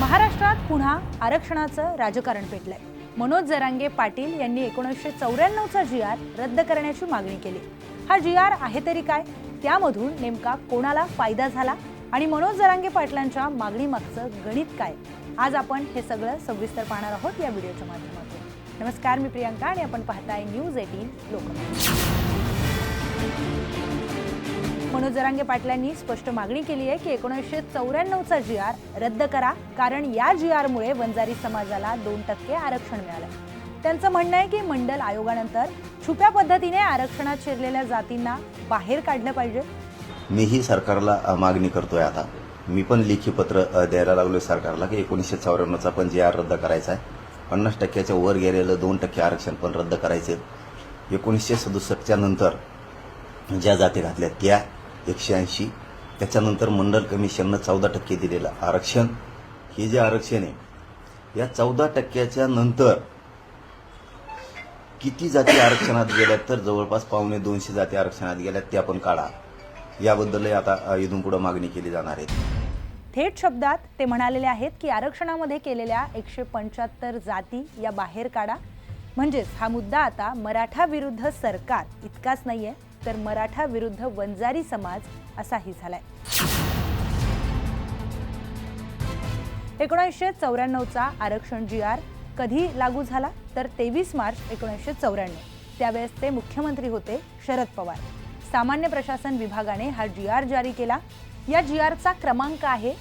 महाराष्ट्रात पुन्हा आरक्षणाचं राजकारण पेटलंय. मनोज जरांगे पाटील यांनी एकोणीसशे चौऱ्याण्णवचा जी आर रद्द करण्याची मागणी केली. हा जी आर आहे तरी काय? त्यामधून नेमका कोणाला फायदा झाला? आणि मनोज जरांगे पाटलांच्या मागणीमागचं गणित काय? आज आपण हे सगळं सविस्तर पाहणार आहोत या व्हिडिओच्या माध्यमातून. नमस्कार मी प्रियांका आणि आपण पाहताय न्यूज एटीन लोक मनोज जरांगे पाटलांनी स्पष्ट मागणी केली आहे की एकोणीसशे चौऱ्याण्णवचा जी आर रद्द करा कारण या जी आरमुळे वंजारी समाजाला दोन टक्के आरक्षण मिळालं. त्यांचं म्हणणं आहे की मंडल आयोगानंतर छुप्या पद्धतीने आरक्षणात शिरलेल्या जातींना बाहेर काढलं पाहिजे. मीही सरकारला मागणी करतोय आता. मी पण लेखी पत्र द्यायला लागलोय सरकारला की एकोणीसशे चौऱ्याण्णवचा पण जी आर रद्द करायचा आहे. पन्नास टक्क्याच्या वर गेलेलं दोन टक्के आरक्षण पण रद्द करायचे एकोणीसशे सदुसष्टच्या नंतर ज्या जाती घातल्या त्या एकशे ऐंशी. त्याच्यानंतर मंडल कमिशननं चौदा टक्के दिलेलं आरक्षण. हे जे आरक्षण आहे या चौदा टक्क्याच्या नंतर किती जाती आरक्षणात गेल्यात तर जवळपास पावणे दोनशे जाती आरक्षणात गेल्यात त्या पण काढा. याबद्दलही आता इथून पुढे मागणी केली जाणार आहे. थेट शब्दात ते म्हणालेले आहेत की आरक्षणामध्ये केलेल्या एकशे पंच्याहत्तर जाती या बाहेर काढा. म्हणजेच हा मुद्दा आता मराठा विरुद्ध सरकार इतकाच नाही आहे तर मराठा विरुद्ध वंजारी समाज असाही झालाय. एकोणीसशे चौऱ्याण्णवचा आरक्षण जी आर कधी लागू झाला? तर तेवीस मार्च एकोणीसशे चौऱ्याण्णव. त्यावेळेस ते मुख्यमंत्री होते शरद पवार. सामान्य प्रशासन विभागाने हा जी आर जारी केला. या जी आरचा क्रमांक आहे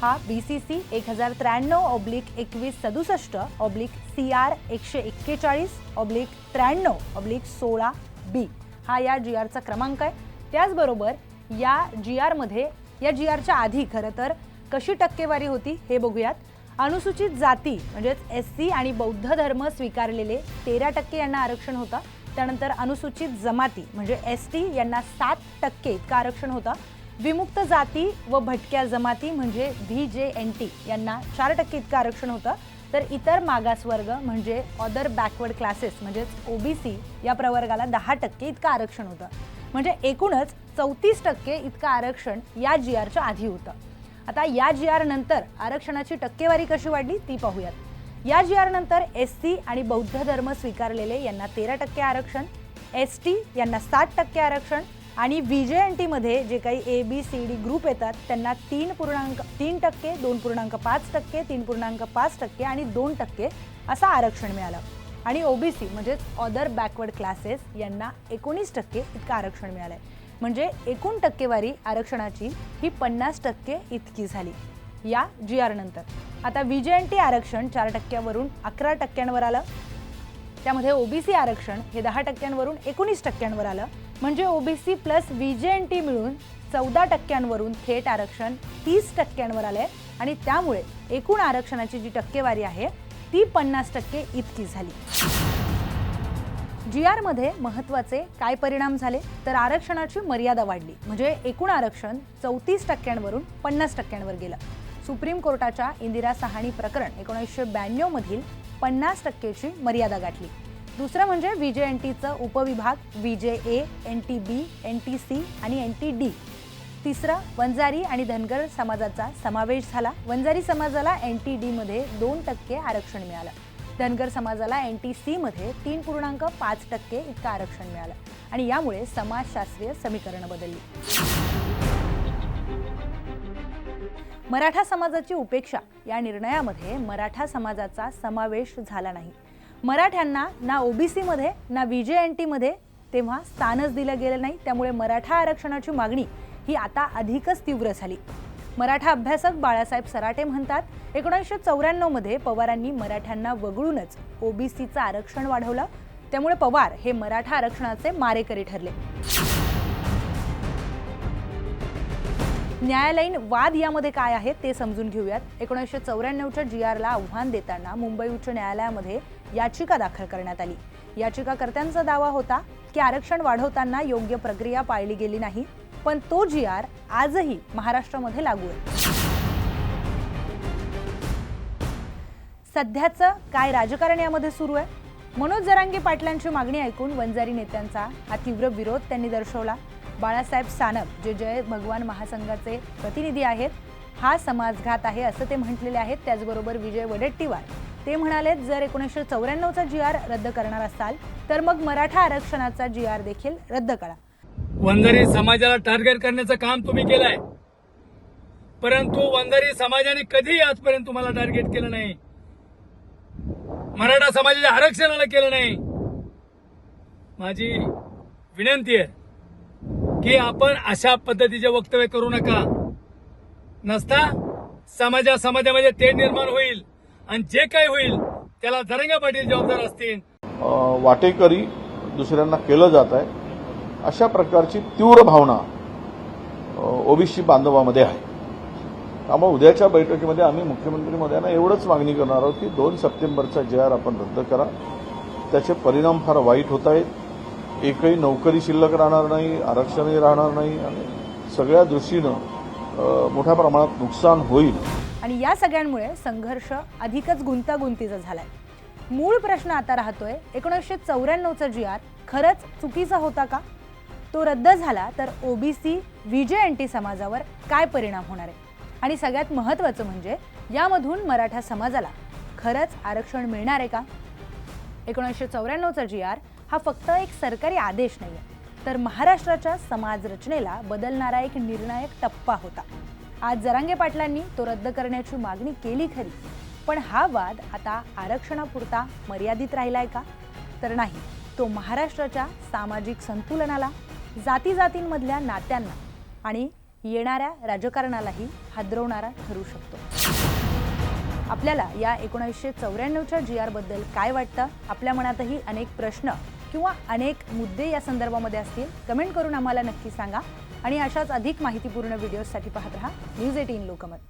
हा बी सी सी एक हजार त्र्याण्णव ऑब्लिक एकवीस सदुसष्ट ऑब्लिक सी आर एकशे एक्केचाळीस ऑब्लिक त्र्याण्णव ऑब्लिक सोळा बी हा या जी आरचा क्रमांक आहे. त्याचबरोबर या जी आरमध्ये या जी आरच्या आधी खरं तर कशी टक्केवारी होती हे बघूयात. अनुसूचित जाती म्हणजेच एस सी आणि बौद्ध धर्म स्वीकारलेले तेरा टक्के यांना आरक्षण होतं. त्यानंतर अनुसूचित जमाती म्हणजे एस टी यांना सात टक्के इतकं आरक्षण होतं. विमुक्त जाती व भटक्या जमाती म्हणजे व्ही जे एन टी यांना चार टक्के इतकं आरक्षण होतं. तर इतर मागासवर्ग म्हणजे ऑदर बॅकवर्ड क्लासेस म्हणजेच ओबीसी या प्रवर्गाला दहा टक्के इतकं आरक्षण होतं. म्हणजे एकूणच चौतीस टक्के इतकं आरक्षण या जी आरच्या आधी होतं. आता या जी आर नंतर आरक्षणाची टक्केवारी कशी वाढली ती पाहूयात. या जी आर नंतर एस सी आणि बौद्ध धर्म स्वीकारलेले यांना तेरा टक्के आरक्षण एस टी यांना साठ टक्के आरक्षण आणि व्ही जे एन टीमध्ये जे काही A B C D group येतात त्यांना तीन पूर्णांक तीन टक्के दोन पूर्णांक पाच टक्के तीन पूर्णांक पाच टक्के आणि दोन टक्के असं आरक्षण मिळालं. आणि ओबीसी म्हणजेच ऑदर बॅकवर्ड क्लासेस यांना एकोणीस टक्के इतकं आरक्षण मिळालं आहे म्हणजे एकूण टक्केवारी आरक्षणाची ही पन्नास टक्के इतकी झाली. या जी आर नंतर. आता व्ही जे एन टी आरक्षण चार टक्क्यावरून अकरा टक्क्यांवर आलं. त्यामध्ये ओबीसी आरक्षण हे दहा टक्क्यांवरून एकोणीस टक्क्यांवर आलं. म्हणजे OBC plus V J N T मिळून चौदा टक्क्यांवरून थेट आरक्षण तीस टक्क्यांवर आलंय. आणि त्यामुळे एकूण आरक्षणाची जी टक्केवारी आहे ती पन्नास टक्के इतकी झाली. जी आरमध्ये महत्त्वाचे काय परिणाम झाले? तर आरक्षणाची मर्यादा वाढली. म्हणजे एकूण आरक्षण चौतीस टक्क्यांवरून पन्नास टक्क्यांवर गेलं. सुप्रीम कोर्टाच्या इंदिरा सहाणी प्रकरण एकोणीसशे ब्याण्णवमधील पन्नास टक्केची मर्यादा गाठली. दुसरं म्हणजे व्ही जे एन टीचं उपविभाग V J A N T B N T C आणि एन टी डी. तिसरं वंजारी आणि धनगर समाजाचा समावेश झाला. वंजारी समाजाला एन टी डीमध्ये दोन टक्के आरक्षण मिळालं. धनगर समाजाला एन टी सीमध्ये तीन पूर्णांक पाच टक्के इतकं आरक्षण मिळालं. आणि यामुळे समाजशास्त्रीय समीकरणं बदलली. मराठा समाजाची उपेक्षा या निर्णयामध्ये मराठा समाजाचा समावेश झाला नाही. मराठ्यांना ना ओबीसीमध्ये ना व्ही जे एन टीमध्ये तेव्हा स्थानच दिलं गेलं नाही. त्यामुळे मराठा आरक्षणाची मागणी ही आता अधिकच तीव्र झाली. मराठा अभ्यासक बाळासाहेब सराटे म्हणतात एकोणीसशे चौऱ्याण्णवमध्ये पवारांनी मराठ्यांना वगळूनच ओबीसीचं आरक्षण वाढवलं. त्यामुळे पवार हे मराठा आरक्षणाचे मारेकरी ठरले. न्यायालयीन वाद यामध्ये काय आहे ते समजून घेऊयात. एकोणीसशे चौऱ्याण्णवच्या जी आरला आव्हान देताना मुंबई उच्च न्यायालयामध्ये याचिका दाखल करण्यात आली. याचिकाकर्त्यांचा दावा होता की आरक्षण वाढवताना योग्य प्रक्रिया पाळली गेली नाही पण तो जी आर आजही महाराष्ट्रामध्ये लागू आहे. सध्याचं काय राजकारण यामध्ये सुरू आहे? मनोज जरांगे पाटलांची मागणी ऐकून वंजारी नेत्यांचा हा तीव्र विरोध त्यांनी दर्शवला. बाळासाहेब सानप जे जय भगवान महासंघाचे प्रतिनिधी आहेत हा समाजघात आहे असं ते म्हटलेले आहेत. त्याचबरोबर विजय वडेट्टीवार ते म्हणाले जर एकोणीसशे चौऱ्याण्णवचा जी आर रद्द करणार असाल तर मग मराठा आरक्षणाचा जी आर देखील रद्द करा. वंजारी समाजाला टार्गेट करण्याचं काम तुम्ही केलंय. परंतु वंजारी समाजाने कधीही आजपर्यंत तुम्हाला टार्गेट केलं नाही. मराठा समाजाच्या आरक्षणाला केलं नाही. माझी विनंती आहे की आपण अशा पद्धतीचे वक्तव्य करू नका. नसता समाजा समाजामध्ये ते निर्माण होईल. आणि जे काही होईल त्याला धरंगा पाटील जबाबदार असतील. वाटेकरी दुसऱ्यांना केलं जात आहे. अशा प्रकारची तीव्र भावना ओबीसी बांधवामध्ये आहे. त्यामुळे उद्याच्या बैठकीमध्ये आम्ही मुख्यमंत्री महोदयांना एवढंच मागणी करणार आहोत की दोन सप्टेंबरचा जे आर आपण रद्द करा. त्याचे परिणाम फार वाईट होत आहेत. एकही नोकरी शिल्लक राहणार नाही आरक्षणही राहणार नाही आणि सगळ्या दृष्टीनं मोठ्या प्रमाणात नुकसान होईल. आणि या सगळ्यांमुळे संघर्ष अधिकच गुंतागुंतीचा झालाय. मूळ प्रश्न आता राहतोय एकोणीसशे चौऱ्याण्णवचा जी आर खरंच चुकीचा होता का? तो रद्द झाला तर ओबीसी विजय अँटी समाजावर काय परिणाम होणार आहे? आणि सगळ्यात महत्त्वाचं म्हणजे यामधून मराठा समाजाला खरंच आरक्षण मिळणार आहे का? एकोणीसशे चौऱ्याण्णवचा जी आर हा फक्त एक सरकारी आदेश नाही आहे तर महाराष्ट्राच्या समाज रचनेला बदलणारा एक निर्णायक टप्पा होता. आज जरांगे पाटलांनी तो रद्द करण्याची मागणी केली खरी. पण हा वाद आता आरक्षणापुरता मर्यादित राहिलाय का? तर नाही तो महाराष्ट्राच्या सामाजिक संतुलनाला जाती जातींमधल्या नात्यांना आणि येणाऱ्या राजकारणालाही हादरवणारा ठरू शकतो. आपल्याला या एकोणीसशे चौऱ्याण्णवच्या जी आरबद्दल काय वाटतं? आपल्या मनातही अनेक प्रश्न किंवा अनेक मुद्दे या संदर्भामध्ये असतील. कमेंट करून आम्हाला नक्की सांगा. आणि अशाच अधिक माहितीपूर्ण व्हिडिओजसाठी पाहत रहा. News eighteen Lokmat.